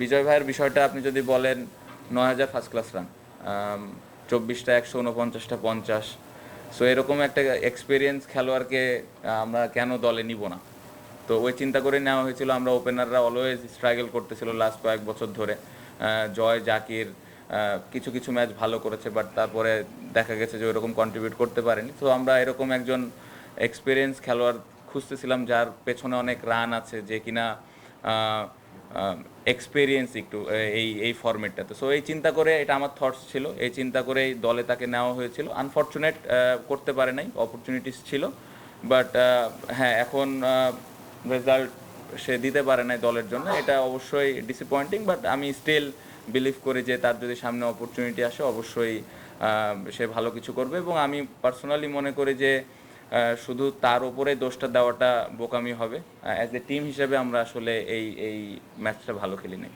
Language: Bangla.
বিজয় ভাইয়ের বিষয়টা আপনি যদি বলেন, নয় হাজার ফার্স্ট ক্লাস রান চব্বিশটা একশো উনপঞ্চাশটা পঞ্চাশ। সো এরকম একটা এক্সপিরিয়েন্স খেলোয়াড়কে আমরা কেন দলে নিব না? তো ওই চিন্তা করে নেওয়া হয়েছিল, আমরা ওপেনাররা অলওয়েজ স্ট্রাগল করতেছিল লাস্ট কয়েক বছর ধরে। জয়, জাকির কিছু কিছু ম্যাচ ভালো করেছে বাট তারপরে দেখা গেছে যে ওরকম কন্ট্রিবিউট করতে পারেনি। তো আমরা এরকম একজন এক্সপিরিয়েন্স খেলোয়াড় খুঁজতেছিলাম, যার পেছনে অনেক রান আছে, যে কিনা এক্সপিরিয়েন্স একটু এই এই ফরম্যাটটাতে সো এই চিন্তা করে এটা আমার থটস ছিল। এই চিন্তা করেই দলে তাকে নেওয়া হয়েছিল। আনফর্চুনেট করতে পারে নাই অপরচুনিটিস ছিল। বাট হ্যাঁ এখন রেজাল্ট সে দিতে পারে নাই দলের জন্য। এটা অবশ্যই ডিসঅ্যাপয়েন্টিং বাট আমি স্টিল বিলিভ করি যে তার যদি সামনে অপরচুনিটি আসে, অবশ্যই সে ভালো কিছু করবে। এবং আমি পার্সোনালি মনে করি যে শুধু তার উপরে দোষটা দেওয়াটা বোকামি হবে। অ্যাজ এ টিম হিসেবে আমরা আসলে এই এই ম্যাচটা ভালো খেলি নাই।